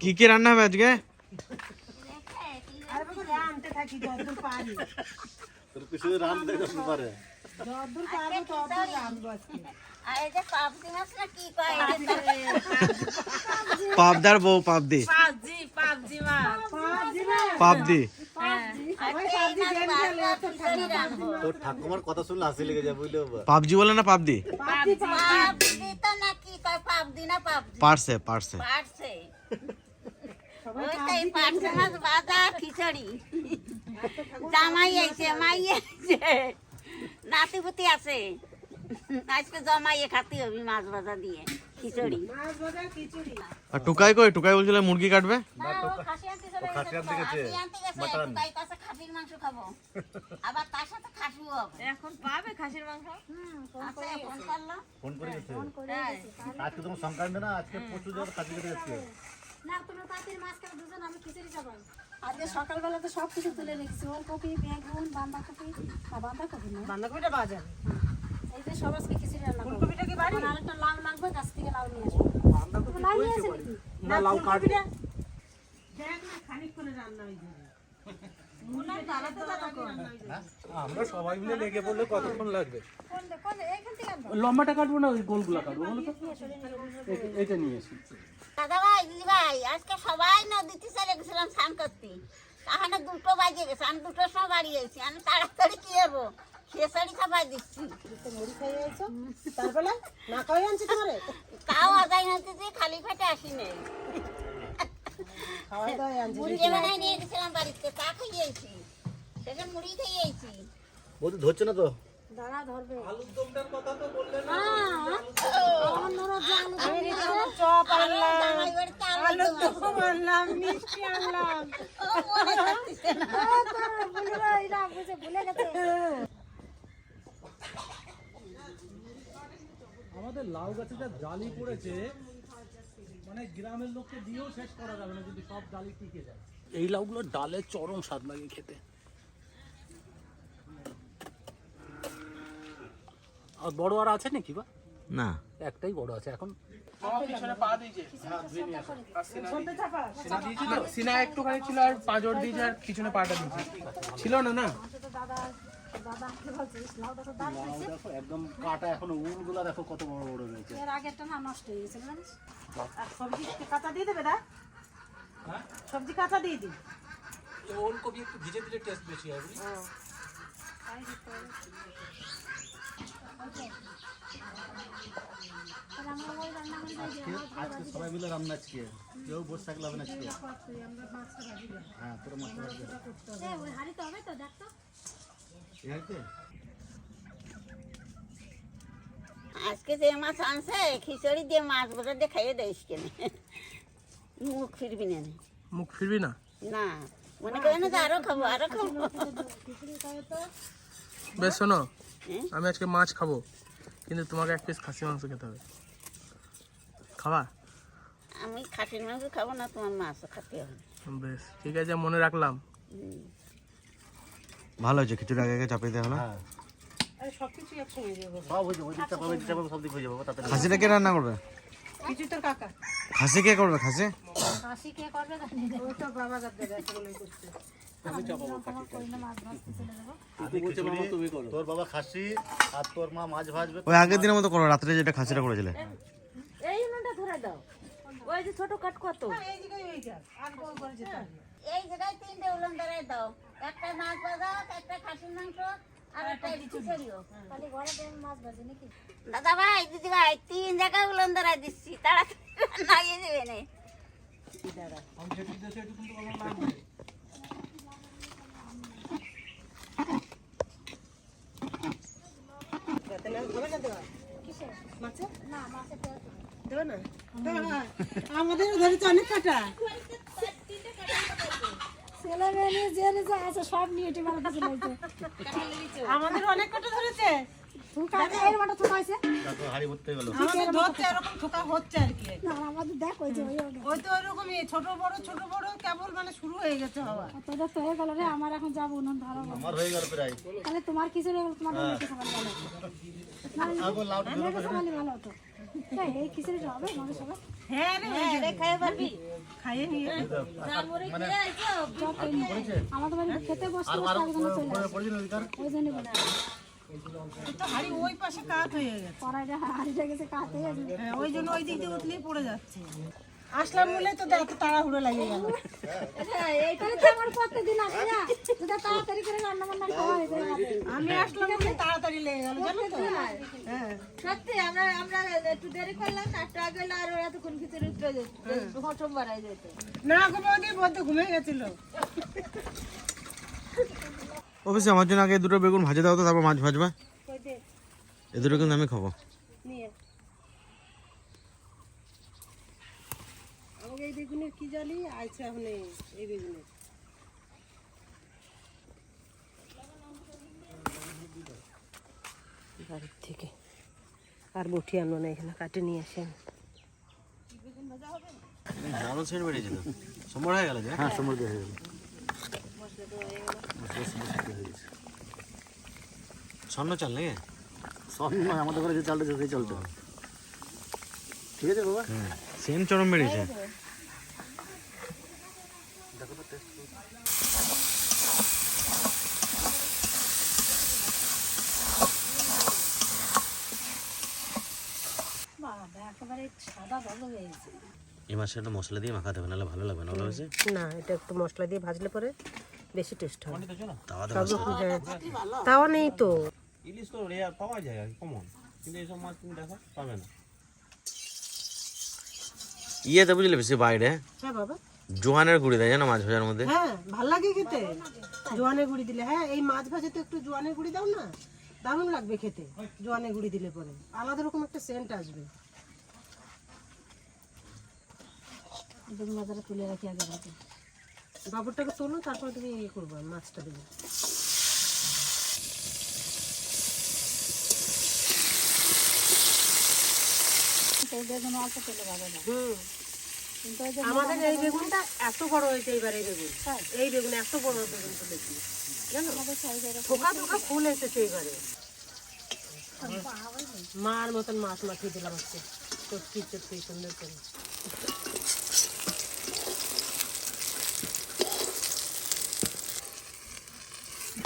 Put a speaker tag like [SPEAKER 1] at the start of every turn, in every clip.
[SPEAKER 1] কি কি রান্না হবে আজকে
[SPEAKER 2] আর বাবা রাঁধতে থাকি যতদূর পারি
[SPEAKER 3] তোর কিছু রান দেখতে পারে
[SPEAKER 1] পাবদার বউ পাবদি।
[SPEAKER 4] পাবজি পাবজি মাছ।
[SPEAKER 2] পাবজি না।
[SPEAKER 1] পাবদি।
[SPEAKER 3] তোর ঠাকুমার কথা শুনলে হাসি লেগে যায় বুঝলে
[SPEAKER 1] পাবজি বলে না পাবদি?
[SPEAKER 2] পাবজি
[SPEAKER 5] পাবজি তো না কি কয় পাবজি না পাবজি।
[SPEAKER 1] পারছে পারছে।
[SPEAKER 5] খিচুড়ি। জামাই আইছে মাই আইছে। নাতিপুতি আছে। আজকে জমাইয়ে খাতে হবে মাছ ভাজা দিয়ে খিচুড়ি।
[SPEAKER 2] মাছ ভাজা খিচুড়ি।
[SPEAKER 1] আর টুকাই কই? টুকাই বলছিল মুরগি কাটবে?
[SPEAKER 5] না, ও খাসি আনতে চলে
[SPEAKER 3] ও খাসি
[SPEAKER 5] গেছে।
[SPEAKER 3] আনতে গেছে?
[SPEAKER 5] খাসি আনতে গেছে,
[SPEAKER 3] মাটন?
[SPEAKER 5] একটু গাই কাছে খাসির মাংস খাব।
[SPEAKER 3] আজকে
[SPEAKER 6] সকালবেলা তো সব কিছু তুলে রেখেছি ওলকপি বেগুন বাঁধাকপি। না বাঁধাকপি না?
[SPEAKER 2] বাঁধাকপিটা বাজার।
[SPEAKER 6] এই যে সব আজকে খিচুড়ি রান্না
[SPEAKER 2] ফুলকপিটা কি বাড়ি
[SPEAKER 6] এখন আরেকটা লাউ লাগবে গাছ থেকে লাউ নিয়ে আসব। তুমি লাউ নিয়ে আসে নাকি
[SPEAKER 2] না লাউ কাটবে দেখ না খানিক করে রান্না হয়ে যাবে।
[SPEAKER 7] আমরা সবাই মিলে লেগে পড়লে কতক্ষণ লাগবে?
[SPEAKER 6] কোন কোন এইখান থেকে আনব
[SPEAKER 7] লম্বাটা কাটবো না ওই গোলগুলা কাটবো? এটা নিয়ে এসি
[SPEAKER 5] দাদা ভাই, দিদি ভাই, আজকে সবাই নদীতে চলে গেছিলাম স্নান করতে। তাহলে দুটো বাজে গেছে আমি দুটোর সময় বাড়ি এসেছি আমি তাড়াতাড়ি কি যাব খেসারি খাবার দিচ্ছি।
[SPEAKER 2] মুড়ি খাইয়ে আইছো তারপরে? না খাওয়াই আনছি তোমারে?
[SPEAKER 5] তাও আদায় হতে যে খালি পেটে আসিনি
[SPEAKER 2] খাওয়াই দাওয়াই আনছি
[SPEAKER 5] মুড়ি বানাই নিয়ে গেছিলাম বাড়িতে তা খাইয়েছি সেটা মুড়ি খাইয়েছি
[SPEAKER 3] বলতে ধরছে না তো?
[SPEAKER 6] দাঁড়া ধরবে।
[SPEAKER 7] আলুর দমটার কথা তো বললে না
[SPEAKER 2] আমি রীতিমতো চপ আনলাম
[SPEAKER 5] জামাই বাড়িতে আলু
[SPEAKER 2] আলুর দম আনলাম। মিষ্টি আনলাম।
[SPEAKER 6] ভুলে এরা বুঝে ভুলে গেছে।
[SPEAKER 7] আমাদের লাউ গাছে যা জালি পড়েছে মানে গ্রামের লোককে দিয়েও শেষ করা যাবে না যদি সব জালি টিকে যায়। এই লাউগুলো ডালে চরম স্বাদ লাগে খেতে। বড় আর আছে নাকি বা?
[SPEAKER 1] না।
[SPEAKER 7] একটাই বড় আছে এখন
[SPEAKER 8] সিনা একটুখানি ছিল আর পাঁচর দিয়েছে আর পিছনে পাটা দিয়েছে। ছিল না না?
[SPEAKER 7] একদম কাটা এখনও উলগুলা দেখো কত বড় বড় রয়েছে
[SPEAKER 6] এর আগেরটা না নষ্ট হয়ে গেছিল জানিস
[SPEAKER 2] আর সবজি কাঁচা দিয়ে দেবে দা সবজি কাঁচা দিয়ে দিই
[SPEAKER 7] ওলকপি একটু ভিজে দিলে টেস্ট বেশি
[SPEAKER 3] আজকে আজকে সবাই মিলে রান্না আজকে। কেউ বসে থাকলে হবে না আজকে। হ্যাঁ তোর মাছ ভাজবে?
[SPEAKER 5] আজকে যে মাছ আনছে খিচুড়ি দিয়ে মাছ বোঝা দিয়ে খাইয়ে দেয় কেন মুখ ফিরবি না।
[SPEAKER 8] মুখ ফিরবি না?
[SPEAKER 5] না। মনে করে না যে আরও খাব আরও খাব।
[SPEAKER 8] বেশ শোনো? আমি আজকে মাছ খাব কিন্তু তোমাকে এক পিস খাসি মাংস খেতে হবে। খাবা?
[SPEAKER 5] আমি খাসির মাংস খাব না তোমার মাছও খেতে হবে।
[SPEAKER 8] বেশ ঠিক আছে মনে রাখলাম।
[SPEAKER 1] ভালো হয়েছে খিচুড়ি আগে আগে চাপিয়ে দেওয়া হলো।
[SPEAKER 3] হ্যাঁ। হয়ে হয়ে
[SPEAKER 1] খাসিটা কে রান্না করবে?
[SPEAKER 2] কিছু
[SPEAKER 1] খাসি কে করবে খাসি?
[SPEAKER 6] হাসি কে করবে জানি না।
[SPEAKER 2] ওই তো বাবা যাতে
[SPEAKER 3] তোর বাবা খাসি আর তোর মা মাছ ভাজবে।
[SPEAKER 1] ওই আগের দিনের মতো করো রাত্রে যেটা খাসিটা করেছিলে।
[SPEAKER 4] এই উনুনটা ধরে দাও। ওই যে ছোট কাট কত?
[SPEAKER 2] এই জায়গায় ওই যা আর কোন করে যেতে
[SPEAKER 5] এই জায়গায় তিনটে উলন দাও। একটা মাছ ভাজা একটা খাসির মাংস আর একটা খিচুড়িও
[SPEAKER 6] খালি ঘরে দেন মাছ ভাজি নাকি?
[SPEAKER 5] দাদা ভাই দিদি ভাই তিন জায়গায় উলন ধরাই দিচ্ছি। তাড়াতাড়ি হয়ে না।
[SPEAKER 2] মাছে
[SPEAKER 6] না মাছের
[SPEAKER 2] ধরে তো আমাদের অনেক কাটা
[SPEAKER 6] ছেলে মেয়ে নিয়ে যে আছে সব নিয়ে
[SPEAKER 2] আমাদের অনেক কাটা ধরেছে?
[SPEAKER 6] তুমি কাকে এর মাটা ঠকাইছে
[SPEAKER 3] দেখো হাড়ি ভর্তি হয়ে গেল।
[SPEAKER 2] আমাদের ধরছে এরকম ঠোকা হচ্ছে আর কি।
[SPEAKER 6] না আমাদের দেখ ওই যে ওই ওটা।
[SPEAKER 2] ওই তো ওরকমই ছোট বড় ছোট বড় কেবল মানে শুরু হয়ে গেছে হওয়া
[SPEAKER 6] তোদের তো হয়ে গেল রে আমার এখন যাব উনুন ধরাবো
[SPEAKER 3] আমার হয়ে গেল প্রায়।
[SPEAKER 6] তাহলে তোমার কিছু তোমার ভালো হতো কাছে মানে ভালো হতো। তাই এই খিচুড়িটা হবে
[SPEAKER 2] হ্যাঁ রে
[SPEAKER 5] হ্যাঁ রে খাইয়ে পারবি
[SPEAKER 2] খাইয়ে নিয়ে।
[SPEAKER 6] আমাদের খেতে চলে ওই জন্য
[SPEAKER 2] তো হাড়ি ওই পাশে কাত হয়ে গেছে।
[SPEAKER 6] কড়াইটা হাড়িটা গেছে কাতে আছে
[SPEAKER 2] হ্যাঁ ওই জন্য ওই দিক দিয়ে উঠলেই পড়ে যাচ্ছে। আসলাম বলে তো এত তাড়াহুড়ো লাগে গেল।
[SPEAKER 6] এইখানে তো আমার প্রত্যেকদিন আসে না। যেটা তাড়াতাড়ি করে রান্না বান্না খাওয়া হয়ে যায়
[SPEAKER 2] আমি আসলাম বলে তাড়াতাড়ি লেগে গেল জানো তো? হ্যাঁ।
[SPEAKER 4] সত্যি আমরা আমরা একটু দেরি করলাম একটু আগে হলে আর ওরা তখন ভিতরে উঠে যেত। হটম বাড়াই যেত।
[SPEAKER 2] না গো বৌদি বলতে ঘুমিয়ে গেছিল।
[SPEAKER 1] অবশ্যই আমার জন্য আগে দুটো বেগুন ভাজে দাও তো তারপর মাছ ভাজবা। এ দুটো কিন্তু আমি খাব।
[SPEAKER 2] এই বেগুনের কি জানি আইছে এখন এই এই বেগুনের। বাড়ির থেকে আর বটি আনো না এখানে কাটে নিয়ে আসেন
[SPEAKER 1] সোমবার হয়ে গেল
[SPEAKER 3] হ্যাঁ সমুদ্র হয়ে গেল।
[SPEAKER 1] স্বর্ণ চাল নাকি?
[SPEAKER 3] স্বর্ণ নয় আমাদের ঘরে যে চালটা সেই চালটা। ঠিক আছে বাবা?
[SPEAKER 1] সেম চরম
[SPEAKER 6] বেড়েছে। হয়ে
[SPEAKER 1] এই মাছটা একটু মশলা দিয়ে মাখাতে হবে নাহলে ভালো লাগবে না ভালো হয়েছে?
[SPEAKER 2] না এটা একটু মশলা দিয়ে ভাজলে পরে বেশি টেস্ট সব রকম তাও নেই তো।
[SPEAKER 1] ইলিশ তো রেয়ার পাওয়া যায় কমন কিন্তু এইসব মাছ তুমি দেখো পাবে না। ইয়েতে বুঝলে বেশি বাইরে।
[SPEAKER 2] হ্যাঁ বাবা।
[SPEAKER 1] জোয়ানের গুঁড়ি দেয় জানো মাছ ভাজার মধ্যে?
[SPEAKER 2] হ্যাঁ ভালো লাগে খেতে। জোয়ানের গুঁড়ি দিলে। হ্যাঁ এই মাছ ভাজে তো একটু জোয়ানের গুঁড়ি দাও না দারুণ লাগবে খেতে। জোয়ানের গুঁড়ি দিলে পরে। আলাদা রকম একটা সেন্ট আসবে।
[SPEAKER 6] বাজারে তুলে রাখি আগে রাখি
[SPEAKER 2] বাবুরটাকে তোলো, তারপর তুমি ইয়ে করব, মাছটা দেবে। এত বড় হয়েছে এই বেগুন। এত বড় ফুল এসেছে মার মতন মাছ মাখিয়ে দিলাম আজকে। চটকি সুন্দর করে।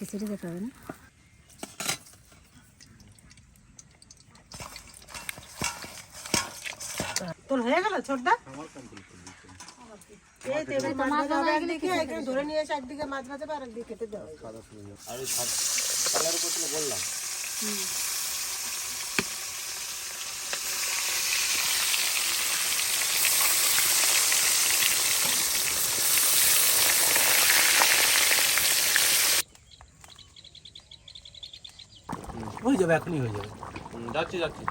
[SPEAKER 6] খিচুড়ি খেতে হবে না?
[SPEAKER 2] তোর হয়ে গেল ছোটদা? ধরে নিয়ে এসে একদিকে মাছ ভাজাবে আর একদিকে খেতে দেওয়া
[SPEAKER 1] আর বললাম।
[SPEAKER 7] হয়ে যাবে এখনই হয়ে যাবে।
[SPEAKER 1] যাচ্ছি যাচ্ছি।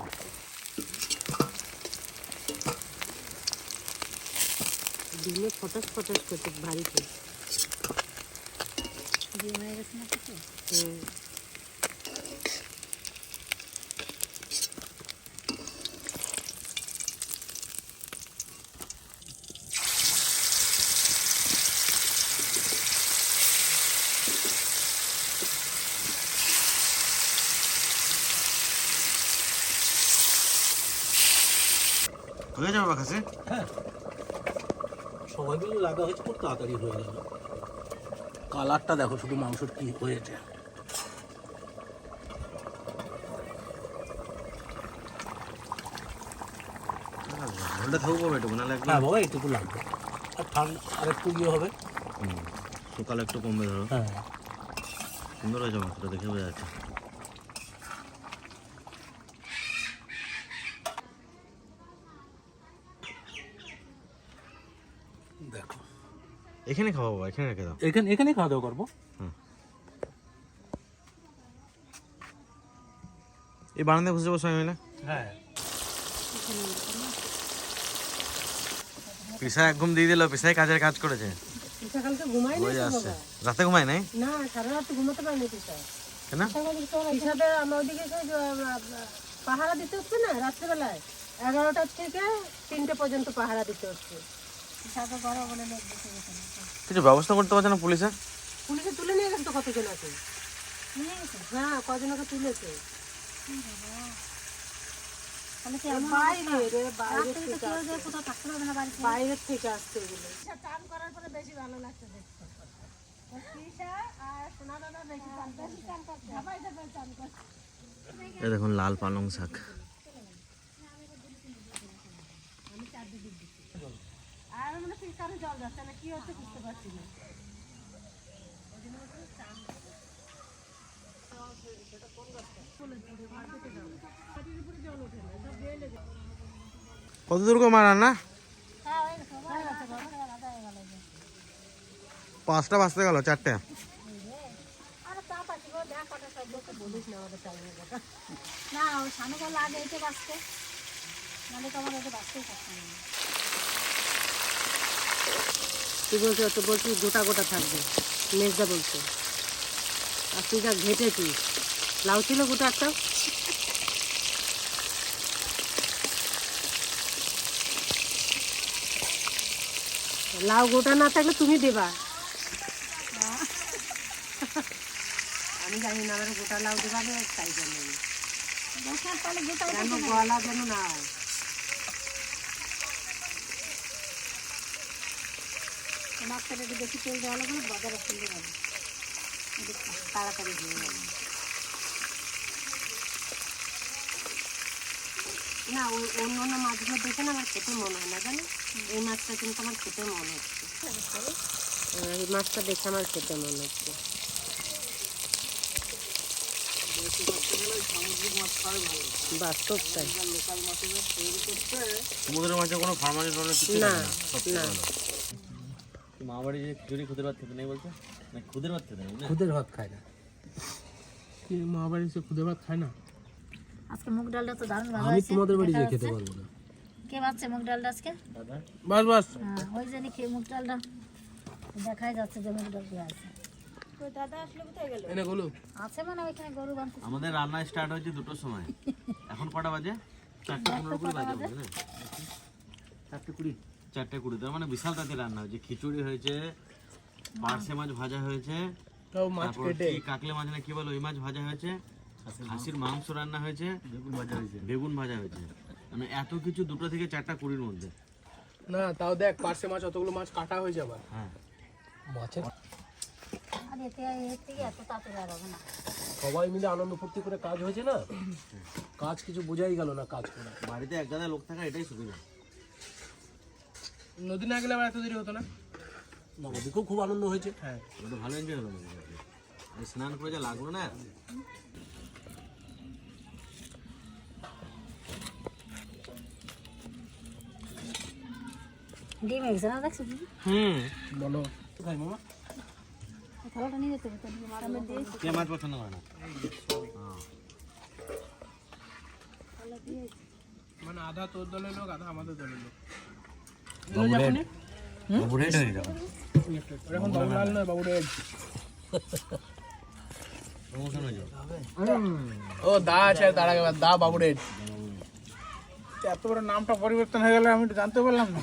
[SPEAKER 2] ডিমে ফটাস ফটাস করতে বাড়িতে হুম।
[SPEAKER 1] হয়ে যাবে বাকাসে
[SPEAKER 7] সবাই মিলে লাগা হয়েছে খুব তাড়াতাড়ি হয়ে যাবে কালারটা দেখো শুধু মাংসর কি হয়েছে।
[SPEAKER 1] ঝোলটা থাকব একটু নাহলে একদম
[SPEAKER 7] হ্যাঁ বাবা লাগবে। আর ঠান্ডা আর একটু ইয়ে হবে।
[SPEAKER 1] সকালে একটু কমবে ধরো।
[SPEAKER 7] হ্যাঁ।
[SPEAKER 1] সুন্দর হয়েছে মাছটা দেখে বোঝা যাচ্ছে
[SPEAKER 7] দেখো
[SPEAKER 1] এখানে খাওয়াবো এখানে রেখে দাও।
[SPEAKER 7] এখানে এখানেই খাওয়া দাওয়া করব।
[SPEAKER 1] এই বারান্দায় বসে যাব সবাই মিলে?
[SPEAKER 7] হ্যাঁ।
[SPEAKER 1] পিসা এক ঘুম দিয়ে দিল পিসাই কাজের কাজ করেছে।
[SPEAKER 2] ঘুমাই
[SPEAKER 1] রাতে ঘুমায় নাই?
[SPEAKER 2] না সারা রাত ঘুমাতে পারিনি পিসা।
[SPEAKER 1] কেন?
[SPEAKER 2] পিসাতে আমার ওদিকে সেই যে, আহ, পাহারা দিতে হচ্ছে না রাত্রেবেলায়। এগারোটার থেকে তিনটে পর্যন্ত পাহারা দিতে হচ্ছে।
[SPEAKER 1] কিছু ব্যবস্থা করতে পারছে না পুলিশে?
[SPEAKER 2] পুলিশে তুলে নিয়ে গেছে তো কতজন আছে? হ্যাঁ কজনকে তুলেছে?
[SPEAKER 6] তাহলে কি এমন
[SPEAKER 2] বাইরে রে বাইরে
[SPEAKER 6] রাত্রে তো কেউ যে কোথাও থাকতে পারবে না বাড়িতে
[SPEAKER 2] বাইরের থেকে আসছে এগুলো
[SPEAKER 1] এ দেখুন লাল পালং শাক কত দূর গো মা রান্না? পাঁচটা বাজতে গেল চারটে।
[SPEAKER 6] না সামনে গেলে আগে এসে বাঁচতে। নাহলে তো আমার এতে বাঁচতেই পারতাম না।
[SPEAKER 2] কি বলছে তো বলছি গোটা গোটা থাকবে। মেজদা বলছে। আর তুই যা ঘেটেছিস লাউ ছিল গোটা একটা? লাউ গোটা না থাকলে তুমি দেবা। আমি জানি না আমার গোটা লাউ দেবা তাই জন্য যেন গলা যেন না হয়।
[SPEAKER 6] মাছটা একটু বেশি তেল দেওয়া লাগবে না বাজারে সুন্দর হবে।
[SPEAKER 2] তাড়াতাড়ি হয়ে যাবে। না ওই অন্য অন্য মাছগুলো দেখে না আমার খেতে মনে হয় না জানো? এই মাছটা কিন্তু আমার খেতে মনে হচ্ছে। হ্যাঁ, এই মাছটা দেখে আমার খেতে মনে হচ্ছে। বাস্তব তাই
[SPEAKER 1] সমুদ্রের মাঝে কোনো ফার্মালি টর্মালি কিছু
[SPEAKER 2] না
[SPEAKER 1] না যে খিচুড়ি খুদের ভাত খেতে নেই বলছে? না খুদের ভাত খেতে নেই
[SPEAKER 7] খুদের ভাত খায় না।
[SPEAKER 8] কি সে ভাত খায় না?
[SPEAKER 6] আজকে মুগ ডালটা তো দারুণ ভালো
[SPEAKER 7] আমি তোমাদের বাড়ি
[SPEAKER 6] দেখা
[SPEAKER 7] খেতে পারব না।
[SPEAKER 6] কে মুগ ডালটা আজকে?
[SPEAKER 8] বাস বাস।
[SPEAKER 6] হ্যাঁ ওই মুগ ডালটা। দেখাই যাচ্ছে যে মুগ ডাল আছে।
[SPEAKER 8] এনে
[SPEAKER 6] আছে মানে ওইখানে গরু
[SPEAKER 1] আমাদের রান্না স্টার্ট হয়েছে দুটোর সময়। এখন কটা বাজে? চারটে পনেরো কুড়ি বাজে চারটে কুড়ি। চারটে কুড়ি তার মানে বিশাল তাতে রান্না হয়েছে। খিচুড়ি হয়েছে পার্সে মাছ ভাজা হয়েছে
[SPEAKER 8] তাও মাছ কেটে।
[SPEAKER 1] কাকলে মাছ না কি বলে ওই মাছ ভাজা হয়েছে খাসির মাংস রান্না হয়েছে বেগুন ভাজা হয়েছে। বেগুন ভাজা হয়েছে। মানে এত কিছু দুটো থেকে চারটা কুড়ির মধ্যে।
[SPEAKER 8] না তাও দেখ পার্সে মাছ অতগুলো মাছ কাটা হয়ে যাবে
[SPEAKER 1] হ্যাঁ।
[SPEAKER 7] মাছের সবাই মিলে আনন্দ ফুর্তি করে কাজ হয়েছে না? কাজ কিছু বোঝাই গেল না কাজ করে
[SPEAKER 1] বাড়িতে এক লোক থাকা এটাই সুবিধা।
[SPEAKER 8] নদী না গেলে আমার এত দেরি হতো না?
[SPEAKER 7] নবদ্বীপেও খুব আনন্দ হয়েছে।
[SPEAKER 8] হ্যাঁ।
[SPEAKER 1] ওটা ভালো এনজয় হলো। এই স্নান করে যা লাগল না?
[SPEAKER 6] ডিম এসেছে না দেখছ
[SPEAKER 1] হুম।
[SPEAKER 7] বলো। খাই মামা?
[SPEAKER 6] থালাটা নিয়ে যেতে হবে তো ডিম আর আমরা দিয়েছি
[SPEAKER 1] কে মাছ পছন্দ করে না?
[SPEAKER 8] মানে আধা তোর দলের লোক আধা আমাদের দলের লোক।
[SPEAKER 1] বাবু রেড। হয়ে যাবে
[SPEAKER 8] ওরা এখন বাবুলাল নয় বাবু রেড
[SPEAKER 1] প্রমোশন যাবে।
[SPEAKER 8] ও দা আছে তার আগে দা বাবু রেড এত বড় নামটা পরিবর্তন হয়ে গেল আমি জানতে পারলাম না।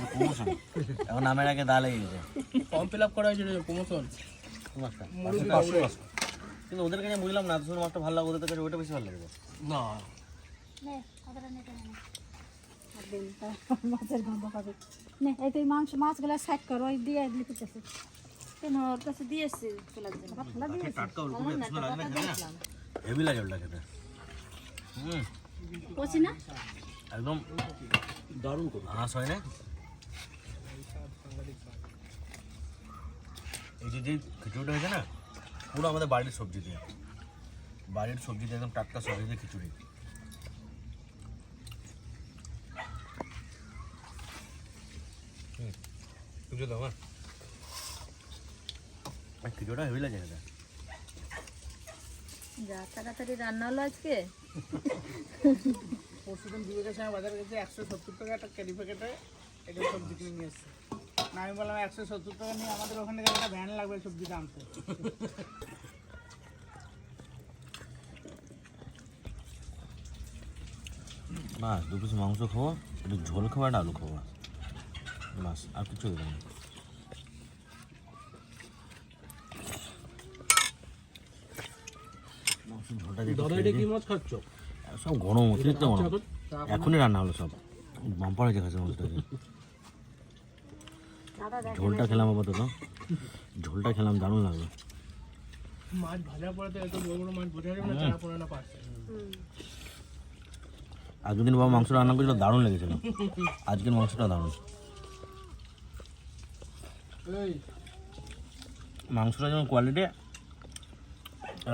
[SPEAKER 1] এখন নামের আগে দা লেগে গেছে।
[SPEAKER 8] ফর্ম ফিল আপ করা হয়েছিল প্রমোশন
[SPEAKER 1] কিন্তু ওদের কাছে বুঝলাম না শুধু মাছটা ভালো লাগে ওদের কাছে ওইটা বেশি ভালো লাগবে
[SPEAKER 7] না।
[SPEAKER 6] মাছের গন্ধ পাবে। নে এই তো মাংস মাছগুলো সাইড করো ওই দিয়ে কেন ওর কাছে দিয়ে এসছি তোলার জন্য। আবার ঠান্ডা
[SPEAKER 1] টাটকা ওরকম সুন্দর লাগে না হেভি লাগে ওটা খেতে হুম।
[SPEAKER 6] কচি না?
[SPEAKER 1] একদম
[SPEAKER 7] দারুণ করো
[SPEAKER 1] হাঁস হয় না? এই যে যে খিচুড়িটা হয়েছে না পুরো আমাদের বাড়ির সবজি দিয়ে। বাড়ির সবজি দিয়ে একদম টাটকা সবজি দিয়ে খিচুড়ি। পুজো দাও হ্যাঁ। খিচুড়িটা হেভি লাগে খেতে
[SPEAKER 4] যা তাড়াতাড়ি রান্না হলো আজকে।
[SPEAKER 8] পরশুদিন বিবেকের সময় বাজারে গেছে একশো সত্তর টাকা একটা ক্যারি প্যাকেটে এটা সবজি কিনে নিয়ে এসছে। না আমি বললাম একশো সত্তর টাকা নিয়ে আমাদের ওখানে থেকে একটা ভ্যান লাগবে সবজিটা আনতে
[SPEAKER 1] মাছ দু পিস মাংস খাব একটু ঝোল খাব একটা আলু খাব। মাছ আর কিছু না
[SPEAKER 7] খাচ্ছ?
[SPEAKER 1] সব গরম অতিরিক্ত গরম। এখনই রান্না হলো সব। বাম্পার হয়েছে মাংসটাকে ঝোলটা খেলাম আপাতত। ঝোলটা খেলাম দারুণ লাগল।
[SPEAKER 8] মাছ ভাজা পরে এত বড় বড় মাছ বোঝা যাবে না চারা পড়ে না পারছে।
[SPEAKER 1] আগের দিন বাবা মাংস রান্না করেছিল দারুণ লেগেছিল। আজকের মাংসটা দারুণ। মাংসটা যেমন কোয়ালিটি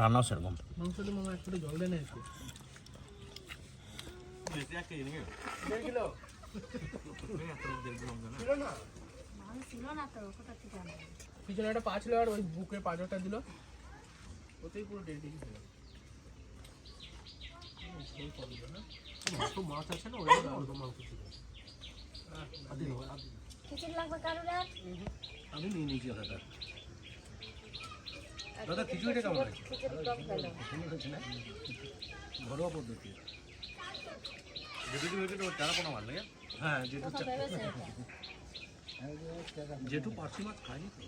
[SPEAKER 1] রান্নাও সেরকম।
[SPEAKER 8] মাংসটা মামা একটু জল দেয় না একটু পিছনে একটা পা ছিল আর ওই বুকে পাঁচটা দিল। ওতেই পুরো কেজি ছিল।
[SPEAKER 7] মাছ আছে না ওই মাংস ছিল
[SPEAKER 6] লাগবে কারোর?
[SPEAKER 7] আমি নিয়ে নিয়েছি দাদা। দাদা খিচুড়িটা কেমন হয়েছে? সুন্দর হয়েছে না? ঘরোয়া পদ্ধতি হ্যাঁ জেঠু চা- পার্সি মাছ খায়নি তো?